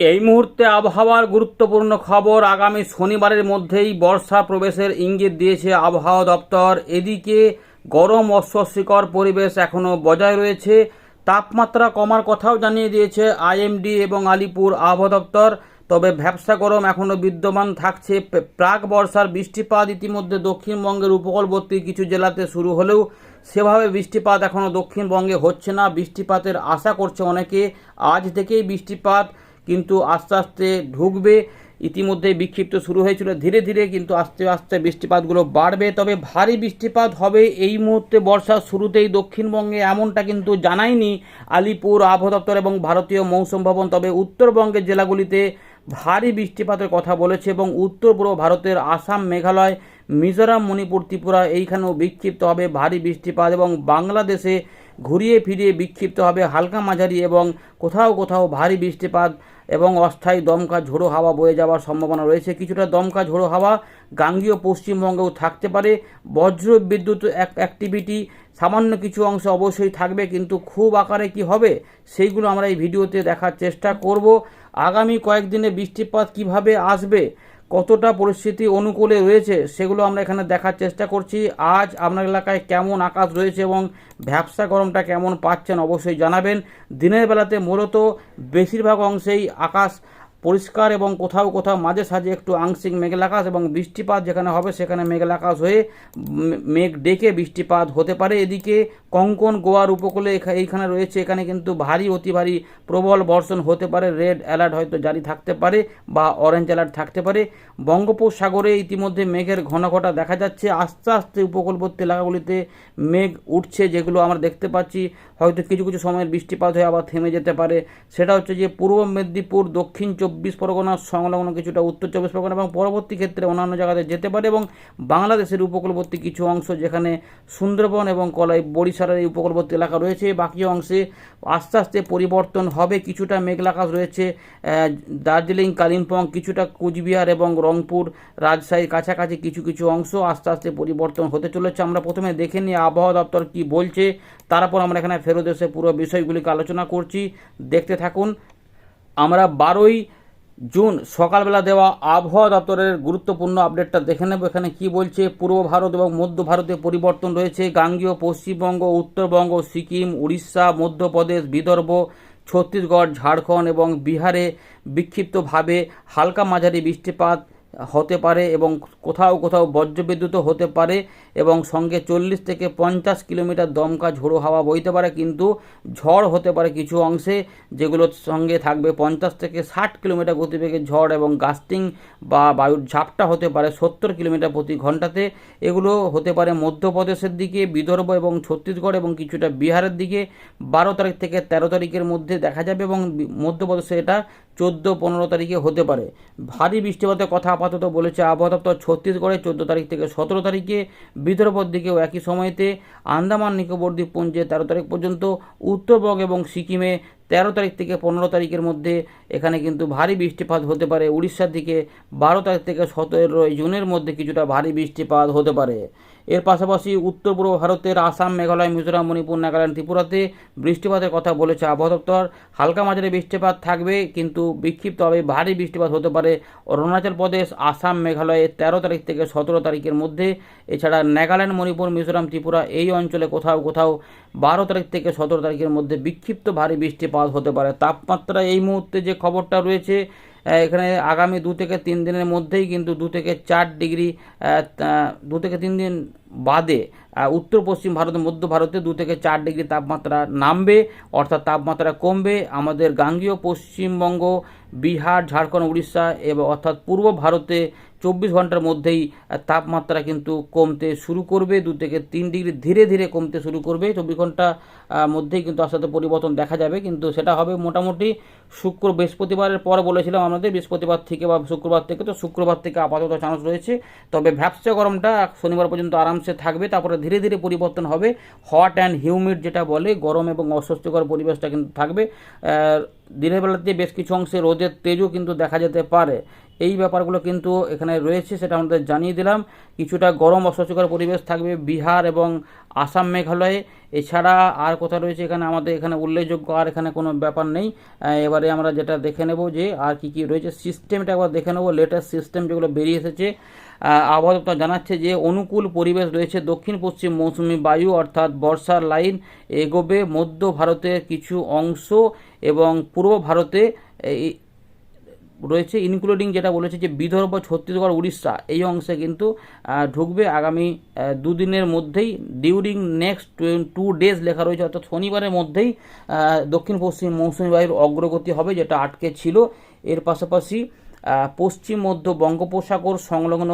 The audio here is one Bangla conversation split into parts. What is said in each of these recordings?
এই মুহূর্তে আবহাওয়ার গুরুত্বপূর্ণ খবর আগামী শনিবারের মধ্যেই বর্ষা প্রবেশের ইঙ্গিত দিয়েছে আবহাওয়া দপ্তর। এদিকে গরম অস্বস্তিকর পরিবেশ এখনও বজায় রয়েছে। তাপমাত্রা কমার কথাও জানিয়ে দিয়েছে আইএমডি এবং আলিপুর আবহাওয়া দপ্তর। তবে ভ্যাবসা গরম এখনও বিদ্যমান থাকছে। প্রাক বর্ষার বৃষ্টিপাত ইতিমধ্যে দক্ষিণবঙ্গের উপকূলবর্তী কিছু জেলাতে শুরু হলেও সেভাবে বৃষ্টিপাত এখনও দক্ষিণবঙ্গে হচ্ছে না। বৃষ্টিপাতের আশা করছে অনেকে। আজ থেকেই বৃষ্টিপাত কিন্তু আস্তে আস্তে ঢুকবে। ইতিমধ্যে বিক্ষিপ্ত শুরু হয়েছিল। ধীরে ধীরে কিন্তু আস্তে আস্তে বৃষ্টিপাতগুলো বাড়বে। তবে ভারী বৃষ্টিপাত হবে এই মুহূর্তে বর্ষার শুরুতেই দক্ষিণবঙ্গে এমনটা কিন্তু জানায়নি আলিপুর আবহাওয়া দপ্তর এবং ভারতীয় মৌসুম ভবন। তবে উত্তরবঙ্গের জেলাগুলিতে ভারী বৃষ্টিপাতের কথা বলেছে এবং উত্তর পূর্ব ভারতের আসাম, মেঘালয়, মিজোরাম, মণিপুর, ত্রিপুরা এইখানেও বিক্ষিপ্ত হবে ভারী বৃষ্টিপাত এবং বাংলাদেশে ঘুরিয়ে ফিরিয়ে বিক্ষিপ্ত হবে হালকা মাঝারি এবং কোথাও কোথাও ভারী বৃষ্টিপাত এবং অস্থায়ী দমকা ঝোড়ো হাওয়া বয়ে যাওয়ার সম্ভাবনা রয়েছে। কিছুটা দমকা ঝোড়ো হাওয়া গাঙ্গীয় পশ্চিমবঙ্গেও থাকতে পারে। বজ্র বিদ্যুৎ অ্যাক্টিভিটি সামান্য কিছু অংশ অবশ্যই থাকবে, কিন্তু খুব আকারে কি হবে সেইগুলো আমরা এই ভিডিওতে দেখার চেষ্টা করব। আগামী কয়েকদিনে বৃষ্টিপাত কীভাবে আসবে কতটা পরিস্থিতি অনুকূলে রয়েছে সেগুলো আমরা এখানে দেখার চেষ্টা করছি। আজ আপনার এলাকায় কেমন আকাশ রয়েছে এবং ভ্যাবসা গরমটা কেমন পাচ্ছেন অবশ্যই জানাবেন। দিনের বেলাতে মূলত বেশিরভাগ অংশেই আকাশ পরিষ্কার এবং কোথাও কোথাও মাঝে সাঝে একটু আংশিক মেঘলাকাশ এবং বৃষ্টিপাত যেখানে হবে সেখানে মেঘলাকাশ হয়ে মেঘ ডেকে বৃষ্টিপাত হতে পারে। এদিকে কঙ্কন গোয়ার উপকূলে এইখানে রয়েছে, এখানে কিন্তু ভারী, অতি ভারী প্রবল বর্ষণ হতে পারে। রেড অ্যালার্ট হয়তো জারি থাকতে পারে বা অরেঞ্জ অ্যালার্ট থাকতে পারে। বঙ্গোপসাগরে ইতিমধ্যে মেঘের ঘন ঘটা দেখা যাচ্ছে। আস্তে আস্তে উপকূলবর্তী এলাকাগুলিতে মেঘ উঠছে, যেগুলো আমরা দেখতে পাচ্ছি। হয়তো কিছু কিছু সময়ের বৃষ্টিপাত হয়ে আবার থেমে যেতে পারে। সেটা হচ্ছে যে পূর্ব মেদিনীপুর, দক্ষিণ চব্বিশ পরগনা সংলগ্ন কিছুটা উত্তর চব্বিশ পরগনা এবং পরবর্তী ক্ষেত্রে অন্যান্য জায়গাতে যেতে পারে এবং বাংলাদেশের উপকূলবর্তী কিছু অংশ যেখানে সুন্দরবন এবং কলাই বরিশালের এই উপকূলবর্তী এলাকা রয়েছে। বাকি অংশে আস্তে আস্তে পরিবর্তন হবে। কিছুটা মেঘলা আকাশ রয়েছে দার্জিলিং, কালিম্পং, কিছুটা কুচবিহার এবং রংপুর রাজশাহীর কাছাকাছি কিছু কিছু অংশ আস্তে আস্তে পরিবর্তন হতে চলেছে। আমরা প্রথমে দেখে নিই আবহাওয়া দপ্তর কি বলছে। তারপর আমরা এখানে ফেরত এসে পুরো বিষয়গুলিকে আলোচনা করছি। দেখতে থাকুন, আমরা বারোই জুন, সকালবেলা দেওয়া আবহাওয়া দপ্তরের গুরুত্বপূর্ণ আপডেটটা দেখে নেব। এখানে কি বলছে? পূর্ব ভারত এবং মধ্য ভারতে পরিবর্তন রয়েছে। গাঙ্গীয়, পশ্চিমবঙ্গ, উত্তরবঙ্গ, সিকিম, উড়িষ্যা, মধ্যপ্রদেশ, বিদর্ভ, ছত্তিশগড়, ঝাড়খণ্ড এবং বিহারে বিক্ষিপ্তভাবে হালকা মাঝারি বৃষ্টিপাত হতে পারে এবং কোথাও কোথাও বজ্রবিদ্যুৎও হতে পারে এবং সঙ্গে চল্লিশ থেকে পঞ্চাশ কিলোমিটার দমকা ঝোড়ো হাওয়া বইতে পারে কিন্তু ঝড় হতে পারে কিছু অংশে যেগুলোর সঙ্গে থাকবে পঞ্চাশ থেকে ষাট কিলোমিটার গতিবেগে ঝড় এবং গাস্টিং বা বায়ুর ঝাপটা হতে পারে সত্তর কিলোমিটার প্রতি ঘন্টাতে এগুলো হতে পারে মধ্যপ্রদেশের দিকে, বিদর্ভ এবং ছত্তিশগড় এবং কিছুটা বিহারের দিকে। বারো তারিখ থেকে তেরো তারিখের মধ্যে দেখা যাবে এবং মধ্যপ্রদেশে এটা চোদ্দ পনেরো তারিখে হতে পারে। ভারী বৃষ্টিপাতের কথা আপাতত বলেছে আবহাওয়া দপ্তর। ছত্তিশগড়ে চোদ্দ তারিখ থেকে সতেরো তারিখে, বিদর্ভর দিকেও একই সময়তে আন্দামান, নিকোবর দ্বীপপুঞ্জে তেরো তারিখ পর্যন্ত, উত্তরবঙ্গ এবং সিকিমে তেরো তারিখ থেকে পনেরো তারিখের মধ্যে এখানে কিন্তু ভারী বৃষ্টিপাত হতে পারে। উড়িষ্যার দিকে বারো তারিখ থেকে সতেরোই জুনের মধ্যে কিছুটা ভারী বৃষ্টিপাত হতে পারে। এর পাশাপাশি উত্তর পূর্ব ভারতের আসাম, মেঘালয়, মিজোরাম, মণিপুর, নাগাল্যান্ড, ত্রিপুরাতে বৃষ্টিপাতের কথা বলেছে আবহাওয়া দপ্তর। হালকা মাঝারি বৃষ্টিপাত থাকবে, কিন্তু বিক্ষিপ্তভাবে ভারী বৃষ্টিপাত হতে পারে। অরুণাচল প্রদেশ, আসাম, মেঘালয়ে তেরো তারিখ থেকে সতেরো তারিখের মধ্যে, এছাড়া নাগাল্যান্ড, মণিপুর, মিজোরাম, ত্রিপুরা এই অঞ্চলে কোথাও কোথাও বারো তারিখ থেকে সতেরো তারিখের মধ্যে বিক্ষিপ্ত ভারী বৃষ্টিপাত হতে পারে। তাপমাত্রা এই মুহূর্তে যে খবরটা রয়েছে এখানে আগামী দু থেকে তিন দিনের মধ্যেই কিন্তু দু থেকে চার ডিগ্রি দু থেকে তিন দিন বাদে উত্তর পশ্চিম ভারত, মধ্য ভারতে দু থেকে চার ডিগ্রি তাপমাত্রা নামবে, অর্থাৎ তাপমাত্রা কমবে। আমাদের গাঙ্গীয় পশ্চিমবঙ্গ, বিহার, ঝাড়খণ্ড, উড়িষ্যা, এবং অর্থাৎ পূর্ব ভারতে চব্বিশ ঘণ্টার মধ্যেই তাপমাত্রা কিন্তু কমতে শুরু করবে, দু থেকে তিন ডিগ্রি ধীরে ধীরে কমতে শুরু করবে। চব্বিশ ঘণ্টা মধ্যেই কিন্তু আস্তে পরিবর্তন দেখা যাবে, কিন্তু সেটা হবে মোটামুটি শুক্র, বৃহস্পতিবারের পর বলেছিলাম আমাদের বৃহস্পতিবার থেকে বা শুক্রবার থেকে তো শুক্রবার থেকে আপাতত চান্স রয়েছে। তবে ভ্যাপসা গরমটা শনিবার পর্যন্ত আরামসে থাকবে, তারপরে ধীরে ধীরে পরিবর্তন হবে। হট অ্যান্ড হিউমিড যেটা বলে, গরম এবং অস্বস্তিকর পরিবেশটা কিন্তু থাকবে। দিনের বেলাতে বেশ কিছু অংশে রোদের তেজও কিন্তু দেখা যেতে পারে। এই ব্যাপারগুলো কিন্তু এখানে রয়েছে, সেটা আমাদের জানিয়ে দিলাম। কিছুটা গরম অস্বস্তিকর পরিবেশ থাকবে বিহার এবং আসাম মেঘালয়ে। এছাড়া আর কোথায় রয়েছে এখানে আমাদের এখানে উল্লেখযোগ্য আর এখানে কোনো ব্যাপার নেই। এবারে আমরা যেটা দেখে নেব যে আর কি কি রয়েছে সিস্টেমটা একবার দেখে নেব লেটেস্ট সিস্টেম যেগুলো বেরিয়ে এসেছে। আবহাওয়া জানাচ্ছে যে অনুকূল পরিবেশ রয়েছে দক্ষিণ, পশ্চিম মৌসুমি বায়ু অর্থাৎ বর্ষার লাইন এগোবে। মধ্য ভারতের কিছু অংশ এবং পূর্ব ভারতে রয়েছে ইনক্লুডিং যেটা বলেছে যে বিদর্ভ ছত্তিশগড়, উড়িষ্যা। এই অংশে কিন্তু ঢুকবে আগামী দুদিনের মধ্যেই। ডিউরিং নেক্সট টু ডেজ লেখা রয়েছে, অর্থাৎ শনিবারের মধ্যেই দক্ষিণ পশ্চিম মৌসুমী বায়ুর অগ্রগতি হবে, যেটা আটকে ছিল। এর পাশাপাশি পশ্চিম মধ্য বঙ্গোপসাগর সংলগ্ন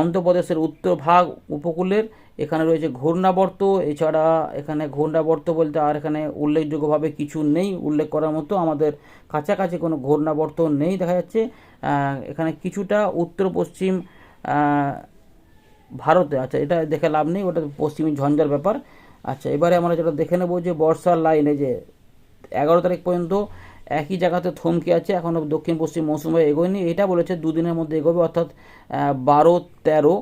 অন্ধ্রপ্রদেশের উত্তর ভাগ উপকূলের এখানে রয়েছে ঘূর্ণাবর্ত, এছাড়া এখানে ঘূর্ণাবর্ত বলতে আর এখানে উল্লেখযোগ্যভাবে কিছু নেই। উল্লেখ করার মতো আমাদের কাছাকাছি কোনো ঘূর্ণাবর্ত নেই দেখা যাচ্ছে। এখানে কিছুটা উত্তর পশ্চিম ভারতে। আচ্ছা এটা দেখে লাভ নেই, ওটা পশ্চিমী ঝঞ্ঝার ব্যাপার। আচ্ছা এবারে আমরা যেটা দেখে নেব যে বর্ষার লাইনে যে এগারো তারিখ পর্যন্ত একই জায়গাতে থমকে আছে এখনও দক্ষিণ পশ্চিম মৌসুমে এগোয়নি। এটা বলেছে দুদিনের মধ্যে এগোবে, অর্থাৎ বারো তেরো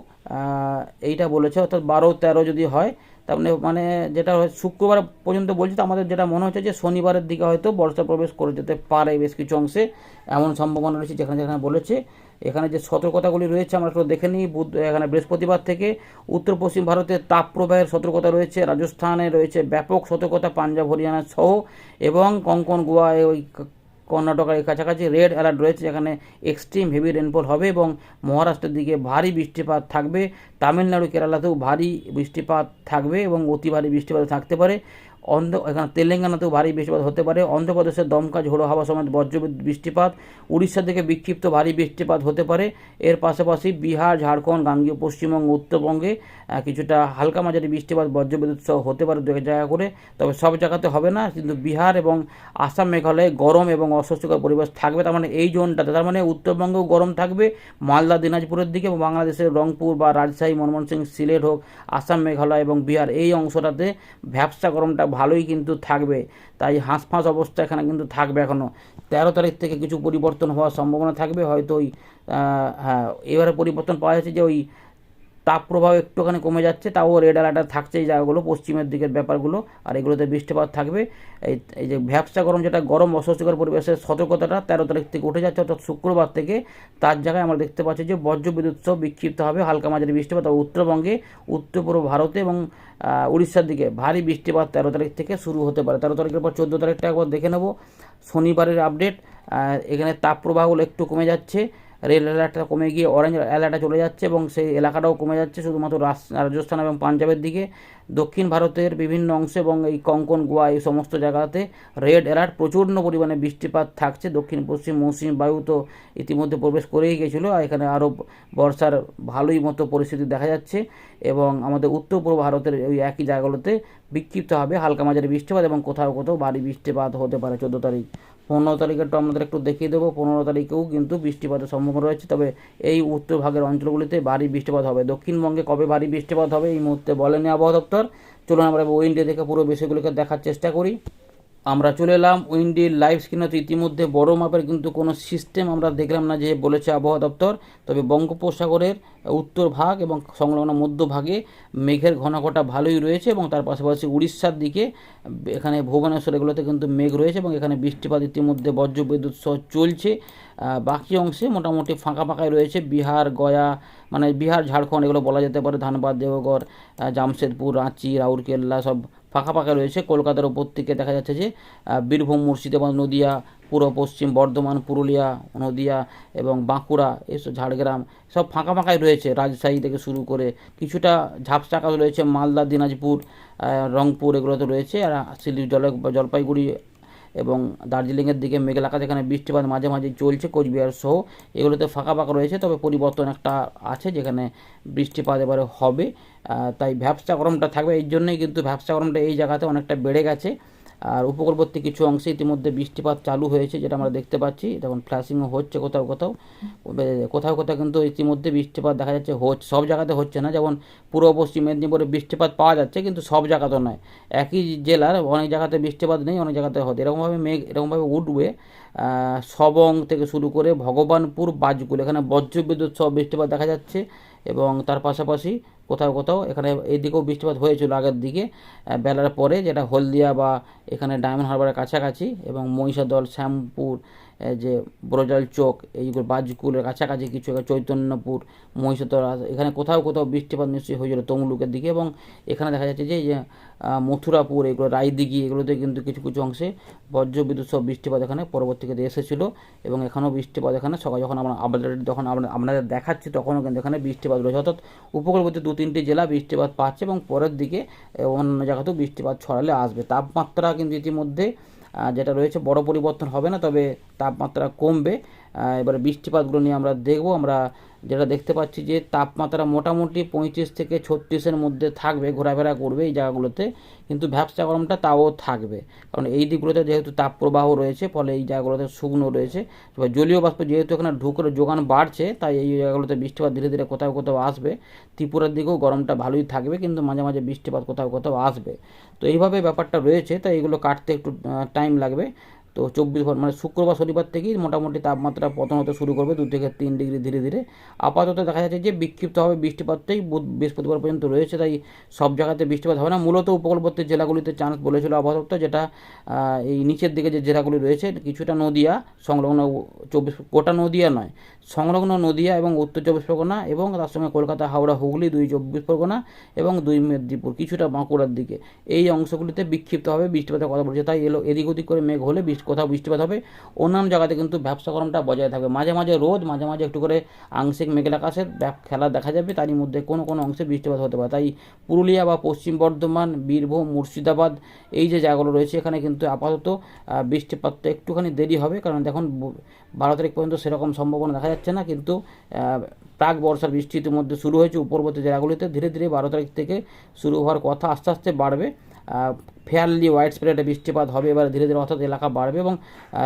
এইটা বলেছে, অর্থাৎ বারো তেরো যদি হয়, তার মানে মানে যেটা হয়, শুক্রবার পর্যন্ত বলছে তো, আমাদের যেটা মনে হচ্ছে যে শনিবারের দিকে হয়তো বর্ষা প্রবেশ করে যেতে পারে বেশ কিছু অংশে, এমন সম্ভাবনা রয়েছে যেখানে যেখানে বলেছে। এখানে যে সতর্কতাগুলি রয়েছে, আমরা একটু দেখে নিই। বুধ, এখানে বৃহস্পতিবার থেকে উত্তর পশ্চিম ভারতে তাপপ্রবাহের সতর্কতা রয়েছে, রাজস্থানে রয়েছে ব্যাপক সতর্কতা, পাঞ্জাব, হরিয়ানা সহ, এবং কঙ্কন গোয়া ওই কর্ণাটকের কাছাকাছি রেড অ্যালার্ট রয়েছে, যেখানে এক্সট্রিম হেভি রেনফল হবে এবং মহারাষ্ট্রের দিকে ভারী বৃষ্টিপাত থাকবে। তামিলনাড়ু, কেরালাতেও ভারী বৃষ্টিপাত থাকবে এবং অতি ভারী বৃষ্টিপাত থাকতে পারে। অন্ধ্র এখানে তেলেঙ্গানাতেও ভারী বৃষ্টিপাত হতে পারে। অন্ধ্রপ্রদেশের দমকা ঝোড়ো হাওয়া সমেত বজ্র বৃষ্টিপাত। উড়িষ্যা থেকে বিক্ষিপ্ত ভারী বৃষ্টিপাত হতে পারে। এর পাশাপাশি বিহার, ঝাড়খণ্ড, গাঙ্গীয়, পশ্চিমবঙ্গ, উত্তরবঙ্গে কিছুটা হালকা মাঝারি বৃষ্টিপাত, বজ্রবিদ্যুৎ সহ হতে পারে দু জায়গা করে। তবে সব জায়গাতে হবে না, কিন্তু বিহার এবং আসাম, মেঘালয়ে গরম এবং অস্বস্তিকর পরিবেশ থাকবে। তার মানে এই জোনটাতে, তার মানে উত্তরবঙ্গেও গরম থাকবে। মালদা, দিনাজপুরের দিকে এবং বাংলাদেশের রংপুর বা রাজশাহী ময়মনসিং সিলেট হোক, আসাম, মেঘালয় এবং বিহার, এই অংশটাতে ভ্যাবসা গরমটা ভালোই কিন্তু থাকবে। তাই হাঁসফাঁস অবস্থা এখানে কিন্তু থাকবে এখনও তেরো তারিখ থেকে কিছু পরিবর্তন হওয়ার সম্ভাবনা থাকবে। হয়তো ওই হ্যাঁ এবারে পরিবর্তন পাওয়া যাচ্ছে যে ওই তাপ প্রবাহ একটুখানি কমে যাচ্ছে, তাও রেড অ্যালার্ট থাকছে এই জায়গাগুলো, পশ্চিমের দিকের ব্যাপারগুলো, আর এগুলোতে বৃষ্টিপাত থাকবে। এই এই যে ভ্যাবসা গরম যেটা গরম অস্বস্তিকর পরিবেশের সতর্কতাটা তেরো তারিখ থেকে উঠে যাচ্ছে, অর্থাৎ শুক্রবার থেকে তার জায়গায় আমরা দেখতে পাচ্ছি যে বজ্রবিদ্যুৎ সহ বিক্ষিপ্ত হবে হালকা মাঝারি বৃষ্টিপাত উত্তরবঙ্গে উত্তর পূর্ব ভারতে এবং উড়িষ্যার দিকে ভারী বৃষ্টিপাত তেরো তারিখ থেকে শুরু হতে পারে। তেরো তারিখের পর চোদ্দ তারিখটা একবার দেখে নেব। শনিবারের আপডেট এখানে তাপপ্রবাহগুলো একটু কমে যাচ্ছে। রেল অ্যালার্টটা কমে গিয়ে অরেঞ্জ অ্যালার্টটা চলে যাচ্ছে এবং সেই এলাকাটাও কমে যাচ্ছে শুধুমাত্র রাজস্থান এবং পাঞ্জাবের দিকে। দক্ষিণ ভারতের বিভিন্ন অংশে এবং এই কঙ্কন, গোয়া এই সমস্ত জায়গাতে রেড অ্যালার্ট প্রচণ্ড পরিমাণে বৃষ্টিপাত থাকছে। দক্ষিণ, পশ্চিম মৌসুমী বায়ু তো ইতিমধ্যে প্রবেশ করেই গেছিল আর এখানে আরও বর্ষার ভালোই মতো পরিস্থিতি দেখা যাচ্ছে এবং আমাদের উত্তর পূর্ব ভারতের ওই একই জায়গাগুলোতে বিক্ষিপ্ত হবে হালকা মাঝারি বৃষ্টিপাত এবং কোথাও কোথাও ভারী বৃষ্টিপাত হতে পারে। চোদ্দ তারিখ। পনেরো তারিখেরটা আপনাদের একটু দেখিয়ে দেবো, পনেরো তারিখেও কিন্তু বৃষ্টিপাতের সম্ভাবনা রয়েছে। তবে এই উত্তর ভাগের অঞ্চলগুলিতে ভারী বৃষ্টিপাত হবে। দক্ষিণবঙ্গে কবে ভারী বৃষ্টিপাত হবে এই মুহূর্তে বলেনি আবহাওয়া দপ্তর। চলুন আমরা উইন্ডে দেখে পুরো বিষয়গুলিকে দেখার চেষ্টা করি। আমরা চলে এলাম উইন্ডির লাইভ স্ক্রিনে। তো ইতিমধ্যে বড় মাপের কিন্তু কোনো সিস্টেম আমরা দেখলাম না যে বলেছে আবহাওয়া দপ্তর। তবে বঙ্গোপসাগরের উত্তর ভাগ এবং সংলগ্ন মধ্যভাগে মেঘের ঘনঘটা ভালোই রয়েছে এবং তার পাশাপাশি উড়িষ্যার দিকে, এখানে ভুবনেশ্বর এগুলোতে কিন্তু মেঘ রয়েছে এবং এখানে বৃষ্টিপাত ইতিমধ্যে বজ্রবিদ্যুৎ সহ চলছে। বাকি অংশে মোটামুটি ফাঁকা ফাঁকাই রয়েছে বিহার, গয়া মানে বিহার, ঝাড়খণ্ড এগুলো বলা যেতে পারে। ধানবাদ, দেওঘর জামশেদপুর, রাঁচি, রাউরকেল্লা সব ফাঁকা ফাঁকা রয়েছে। কলকাতার ওপর থেকে দেখা যাচ্ছে যে বীরভূম, মুর্শিদাবাদ, নদিয়া, পূর্ব পশ্চিম, বর্ধমান, পুরুলিয়া, নদিয়া এবং বাঁকুড়া এসব ঝাড়গ্রাম সব ফাঁকা ফাঁকাই রয়েছে রাজশাহী থেকে শুরু করে কিছুটা ঝাপসা রয়েছে। মালদা, দিনাজপুর রংপুর এগুলো তো রয়েছে। আর শিলি জল জলপাইগুড়ি এবং দার্জিলিংয়ের দিকে মেঘলা আকাশ, এখানে বৃষ্টিপাত মাঝে মাঝে চলছে, কোচবিহার সহ এগুলোতে ফাঁকা ফাঁকা রয়েছে, তবে পরিবর্তন একটা আছে যেখানে বৃষ্টিপাত এবারে হবে। তাই ভ্যাবসা গরমটা থাকবে, এই জন্যই কিন্তু ভ্যাবসা গরমটা এই জায়গাতে অনেকটা বেড়ে গেছে। আর উপকূলবর্তী কিছু অংশে ইতিমধ্যে বৃষ্টিপাত চালু হয়েছে, যেটা আমরা দেখতে পাচ্ছি। যেমন ফ্ল্যাশিংও হচ্ছে কোথাও কোথাও। কোথাও কোথাও কিন্তু ইতিমধ্যে বৃষ্টিপাত দেখা যাচ্ছে হচ্ছে সব জায়গাতে হচ্ছে না। যেমন পূর্ব, পশ্চিম মেদিনীপুরে বৃষ্টিপাত পাওয়া যাচ্ছে, কিন্তু সব জায়গাতে নয়। একই জেলার অনেক জায়গাতে বৃষ্টিপাত নেই, অনেক জায়গাতে হতে এরকমভাবে মেঘ, এরকমভাবে উঠবে সবং থেকে শুরু করে ভগবানপুর বাজকুল এখানে বজ্রবিদ্যুৎ সহ বৃষ্টিপাত দেখা যাচ্ছে এবং তার পাশাপাশি কোথাও কোথাও। এখানে এইদিকেও বৃষ্টিপাত হয়েছিল আগের দিকে বেলার পরে যেটা হলদিয়া বা এখানে ডায়মন্ড হারবারের কাছাকাছি এবং মহিষাদল, শ্যামপুর যে ব্রজাল চোক এইগুলো বাজকুলের কাছাকাছি কিছু চৈতন্যপুর, মহিষাদল এখানে কোথাও কোথাও বৃষ্টিপাত নিশ্চয়ই হয়েছিল তমলুকের দিকে এবং এখানে দেখা যাচ্ছে যে মথুরাপুর, এগুলো রায়দিঘি, এগুলোতে কিন্তু কিছু কিছু অংশে বজ্রবিদ্যুৎ সহ বৃষ্টিপাত এখানে পরবর্তীতে এসেছিল এবং এখানেও বৃষ্টিপাত এখানে সকাল যখন আমরা আপডেট যখন আপনাদের দেখাচ্ছি তখনও কিন্তু এখানে বৃষ্টিপাত রয়েছে। অর্থাৎ উপকূলবর্তী দু তিনটি জেলা বৃষ্টিপাত পাচ্ছে এবং পরের দিকে অন্য জায়গাতেও বৃষ্টিপাত ছড়ালে আসবে। তাপমাত্রা কিন্তু ইতিমধ্যে যেটা রয়েছে বড় পরিবর্তন হবে না, তবে তাপমাত্রা কমবে। এবারে বৃষ্টিপাতগুলো নিয়ে আমরা দেখব। আমরা যেটা দেখতে পাচ্ছি যে তাপমাত্রা মোটামুটি পঁয়ত্রিশ থেকে ছত্রিশের মধ্যে থাকবে, ঘোরাফেরা করবে এই জায়গাগুলোতে। কিন্তু ভ্যাবসা গরমটা তাও থাকবে। কারণ এই দিকগুলোতে যেহেতু তাপপ্রবাহ রয়েছে, ফলে এই জায়গাগুলোতে শুকনো রয়েছে। জলীয় বাষ্প যেহেতু এখানে ঢুকের যোগান বাড়ছে, তাই এই জায়গাগুলোতে বৃষ্টিপাত ধীরে ধীরে কোথাও কোথাও আসবে। ত্রিপুরার দিকেও গরমটা ভালোই থাকবে, কিন্তু মাঝে মাঝে বৃষ্টিপাত কোথাও কোথাও আসবে। তো এইভাবে ব্যাপারটা রয়েছে, তাই এগুলো কাটতে একটু টাইম লাগবে। তো চব্বিশ ঘণ্টা মানে শুক্রবার, শনিবার থেকেই মোটামুটি তাপমাত্রা পতন হতে শুরু করবে দু থেকে তিন ডিগ্রি ধীরে ধীরে। আপাতত দেখা যাচ্ছে যে বিক্ষিপ্তভাবে বৃষ্টিপাতটাই, বুধ, বৃহস্পতিবার পর্যন্ত রয়েছে, তাই সব জায়গাতে বৃষ্টিপাত হবে না। মূলত উপকূলবর্তী জেলাগুলিতে চান্স বলেছিল আবহাওয়া যেটা এই নিচের দিকে যে জেলাগুলি রয়েছে, কিছুটা নদিয়া, সংলগ্ন চব্বিশ, গোটা নদিয়া নয়, সংলগ্ন নদিয়া এবং উত্তর চব্বিশ পরগনা এবং তার সঙ্গে কলকাতা, হাওড়া, হুগলি দুই চব্বিশ পরগনা এবং দুই মেদিনীপুর, কিছুটা বাঁকুড়ার দিকে। এই অংশগুলিতে বিক্ষিপ্তভাবে বৃষ্টিপাতের কথা বলছে, তাই এলো, এদিক ওদিক করে মেঘ হলে বৃষ্টি কোথাও বৃষ্টিপাত হবে, অন্যান্য জায়গাতে কিন্তু ব্যবসা গরমটা বজায় থাকবে। মাঝে মাঝে রোদ, মাঝে মাঝে একটু করে আংশিক মেঘলা আকাশের খেলা দেখা যাবে তারই মধ্যে কোনো কোনো অংশে বৃষ্টিপাত হতে পারে। তাই পুরুলিয়া বা পশ্চিম বর্ধমান, বীরভূম, মুর্শিদাবাদ এই যে জায়গাগুলো রয়েছে, এখানে কিন্তু আপাতত বৃষ্টিপাতটা একটুখানি দেরি হবে। কারণ দেখুন বারো তারিখ পর্যন্ত সেরকম সম্ভাবনা দেখা যাচ্ছে না, কিন্তু প্রাক বর্ষার বৃষ্টি ইতিমধ্যে শুরু হয়েছে উপরবর্তী জেলাগুলিতে। ধীরে ধীরে বারো তারিখ থেকে শুরু হওয়ার কথা আস্তে আস্তে বাড়বে। ফেয়ারলি হোয়াইট স্প্রেডে বৃষ্টিপাত হবে। এবার ধীরে ধীরে অর্থাৎ এলাকা বাড়বে এবং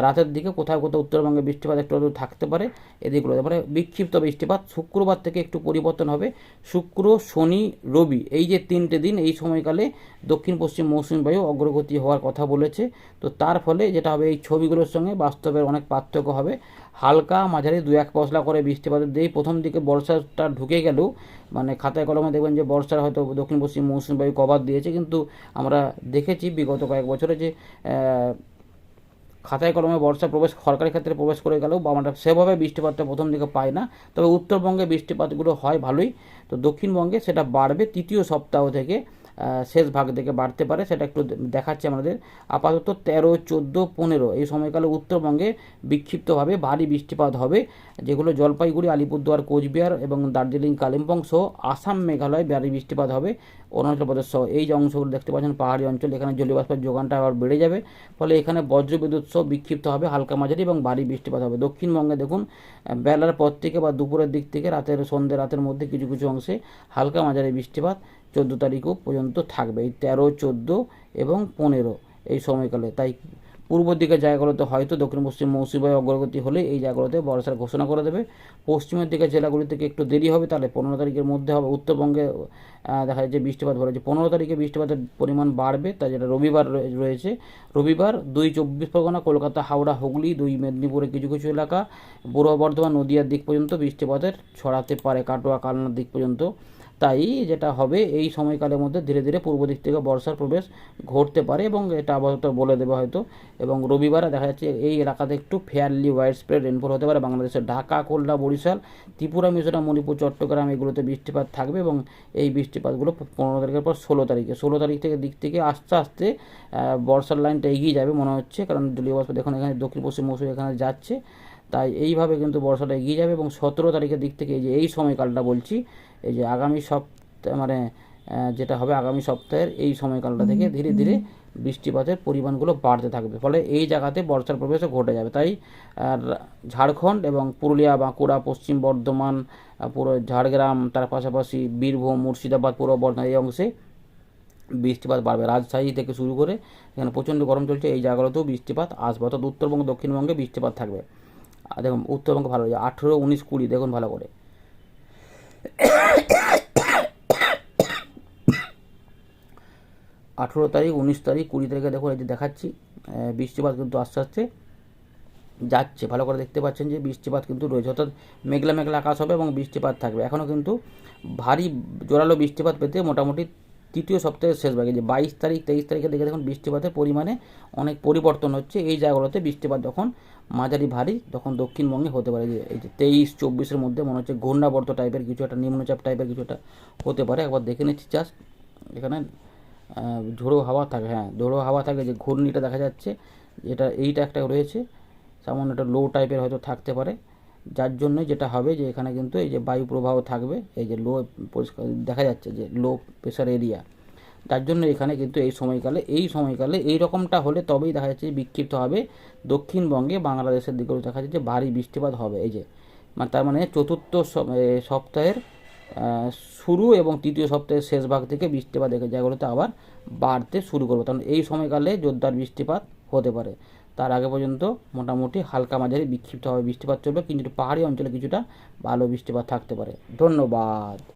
রাতের দিকে কোথাও কোথাও উত্তরবঙ্গে বৃষ্টিপাত একটু থাকতে পারে এদিকগুলো মানে বিক্ষিপ্ত বৃষ্টিপাত। শুক্রবার থেকে একটু পরিবর্তন হবে। শুক্র, শনি, রবি এই যে তিনটে দিন এই সময়কালে দক্ষিণ, পশ্চিম মৌসুমী বায়ু অগ্রগতি হওয়ার কথা বলেছে। তো তার ফলে যেটা হবে এই ছবিগুলোর সঙ্গে বাস্তবের অনেক পার্থক্য হবে। হালকা মাঝারি দু এক পশলা করে বৃষ্টিপাতের দিয়েই প্রথম দিকে বর্ষাটা ঢুকে গেলেও মানে খাতায় কলমে দেখবেন যে বর্ষার হয়তো দক্ষিণ পশ্চিম মৌসুমী বায়ু কভার দিয়েছে, কিন্তু আমরা দেখেছি বিগত কয়েক বছরে যে খাতায় কলমে বর্ষা প্রবেশ সরকারি ক্ষেত্রে প্রবেশ করে গেলেও বা আমরা সেভাবে বৃষ্টিপাতটা প্রথম দিকে পাই না। তবে উত্তরবঙ্গে বৃষ্টিপাতগুলো হয় ভালোই। তো দক্ষিণবঙ্গে সেটা বাড়বে তৃতীয় সপ্তাহ থেকে। শেষ ভাগ থেকে বাড়তে পারে, সেটা একটু দেখাচ্ছে আমাদের। আপাতত তেরো, চোদ্দ, পনেরো এই সময়কালে উত্তরবঙ্গে বিক্ষিপ্তভাবে ভারী বৃষ্টিপাত হবে, যেগুলো জলপাইগুড়ি, আলিপুরদুয়ার, কোচবিহার এবং দার্জিলিং, কালিম্পং সহ আসাম, মেঘালয় ভারী বৃষ্টিপাত হবে, অরুণাচল প্রদেশ সহ। এই যে অংশগুলো দেখতে পাচ্ছেন, পাহাড়ি অঞ্চল, এখানে জলীয় বাষ্পের যোগানটা আবার বেড়ে যাবে, ফলে এখানে বজ্রবিদ্যুৎ সহ বিক্ষিপ্ত হবে, হালকা মাঝারি এবং ভারী বৃষ্টিপাত হবে। দক্ষিণবঙ্গে দেখুন বেলার পর থেকে বা দুপুরের দিক থেকে, রাতের সন্ধ্যে রাতের মধ্যে কিছু কিছু অংশে হালকা মাঝারি বৃষ্টিপাত চোদ্দ তারিখও পর্যন্ত থাকবে। এই তেরো, চোদ্দ এবং পনেরো এই সময়কালে। তাই পূর্ব দিকের জায়গাগুলোতে হয়তো দক্ষিণ পশ্চিম মৌসুমী অগ্রগতি হলে এই জায়গাগুলোতে বর্ষার ঘোষণা করে দেবে। পশ্চিমের দিকের জেলাগুলি থেকে একটু দেরি হবে, তাহলে পনেরো তারিখের মধ্যে হবে। উত্তরবঙ্গে দেখা যাচ্ছে বৃষ্টিপাত ভরেছে পনেরো তারিখে বৃষ্টিপাতের পরিমাণ বাড়বে, তাই যেটা রবিবার রয়ে- রয়েছে। রবিবার দুই চব্বিশ পরগনা, কলকাতা, হাওড়া, হুগলি, দুই মেদিনীপুরের কিছু কিছু এলাকা। পূর্ব বর্ধমান, নদিয়ার দিক পর্যন্ত বৃষ্টিপাতের ছড়াতে পারে। কাটোয়া, কালনার দিক পর্যন্ত তাই যেটা হবে, এই সময়কালের মধ্যে ধীরে ধীরে পূর্ব দিক থেকে বর্ষার প্রবেশ ঘটতে পারে এবং এটা আপাতত বলে দেবে হয়তো। এবং রবিবারে দেখা যাচ্ছে এই এলাকাতে একটু ফেয়ারলি ওয়াইড স্প্রেড রেনফল হতে পারে। বাংলাদেশের ঢাকা, খুলনা, বরিশাল, ত্রিপুরা, মিজোরাম, মণিপুর, চট্টগ্রাম এগুলোতে বৃষ্টিপাত থাকবে এবং এই বৃষ্টিপাতগুলো পনেরো তারিখের পর ষোলো তারিখে। ষোলো তারিখ থেকে দিক থেকে আস্তে আস্তে বর্ষার লাইনটা এগিয়ে যাবে মনে হচ্ছে। কারণ জলীয় বাষ্প দেখুন এখানে দক্ষিণ পশ্চিম মৌসুমী এখানে যাচ্ছে। তাই এইভাবে কিন্তু বর্ষাটা এগিয়ে যাবে এবং সতেরো তারিখের দিক থেকে এই যে এই সময়কালটা বলছি এই যে আগামী সপ্তাহ মানে যেটা হবে আগামী সপ্তাহের এই সময়কালটা থেকে ধীরে ধীরে বৃষ্টিপাতের পরিমাণগুলো বাড়তে থাকবে। ফলে এই জায়গাতে বর্ষার প্রবেশও ঘটে যাবে। তাই আর ঝাড়খণ্ড এবং পুরুলিয়া বাঁকুড়া পশ্চিম বর্ধমান পুরো ঝাড়গ্রাম তার পাশাপাশি বীরভূম মুর্শিদাবাদ পূর্ব বর্ধমান এই অংশে বৃষ্টিপাত বাড়বে। রাজশাহী থেকে শুরু করে এখানে প্রচণ্ড গরম চলছে। এই জায়গাগুলোতেও বৃষ্টিপাত আসবে। অর্থাৎ উত্তরবঙ্গ দক্ষিণবঙ্গে বৃষ্টিপাত থাকবে। দেখুন, উত্তরবঙ্গে ভালো যায় আঠেরো, উনিশ, কুড়ি, দেখুন ভালো করে। আঠেরো তারিখ, উনিশ তারিখ, কুড়ি তারিখে দেখুন, এই যে দেখাচ্ছি বৃষ্টিপাত কিন্তু আস্তে আস্তে যাচ্ছে। ভালো করে দেখতে পাচ্ছেন যে বৃষ্টিপাত কিন্তু রয়েছে। অর্থাৎ মেঘলা মেঘলা আকাশ হবে এবং বৃষ্টিপাত থাকবে। এখনও কিন্তু ভারী জোরালো বৃষ্টিপাত পেতে মোটামুটি তৃতীয় সপ্তাহের শেষ ভাগে যে বাইশ তারিখ, তেইশ তারিখে দেখে দেখুন বৃষ্টিপাতের পরিমাণে অনেক পরিবর্তন হচ্ছে। এই জায়গাগুলোতে বৃষ্টিপাত যখন মাঝারি ভারী, তখন দক্ষিণবঙ্গে হতে পারে যে এই যে তেইশ, চব্বিশের মধ্যে মনে হচ্ছে ঘূর্ণাবর্ত টাইপের কিছু একটা, নিম্নচাপ টাইপের কিছু একটা হতে পারে। একবার দেখে নিচ্ছি চাষ এখানে ঝোড়ো হাওয়া থাকে হ্যাঁ ঝোড়ো হাওয়া থাকে যে ঘূর্ণিটা দেখা যাচ্ছে এটা এইটা একটা রয়েছে, সামান্য একটা লো টাইপের হয়তো থাকতে পারে। যার জন্য যেটা হবে যে এখানে কিন্তু এই যে বায়ু প্রবাহ থাকবে, এই যে লো পরিষ্কার, দেখা যাচ্ছে যে লো প্রেশার এরিয়া তার জন্য এখানে কিন্তু এই সময়কালে এই সময়কালে এই রকমটা হলে তবেই দেখা যাচ্ছে বিক্ষিপ্ত হবে। দক্ষিণবঙ্গে বাংলাদেশের দিকেও দেখা যাচ্ছে যে ভারী বৃষ্টিপাত হবে। এই যে মানে তার মানে চতুর্থ সপ্তাহের শুরু এবং তৃতীয় সপ্তাহের শেষ ভাগ থেকে বৃষ্টিপাত দেখে জায়গাগুলোতে আবার বাড়তে শুরু করবে। কারণ এই সময়কালে জোরদার বৃষ্টিপাত হতে পারে। তার আগে পর্যন্ত মোটামুটি হালকা মাঝারি বিক্ষিপ্তভাবে বৃষ্টিপাত চলবে, কিন্তু পাহাড়ি অঞ্চলে কিছুটা ভালো বৃষ্টিপাত থাকতে পারে। ধন্যবাদ।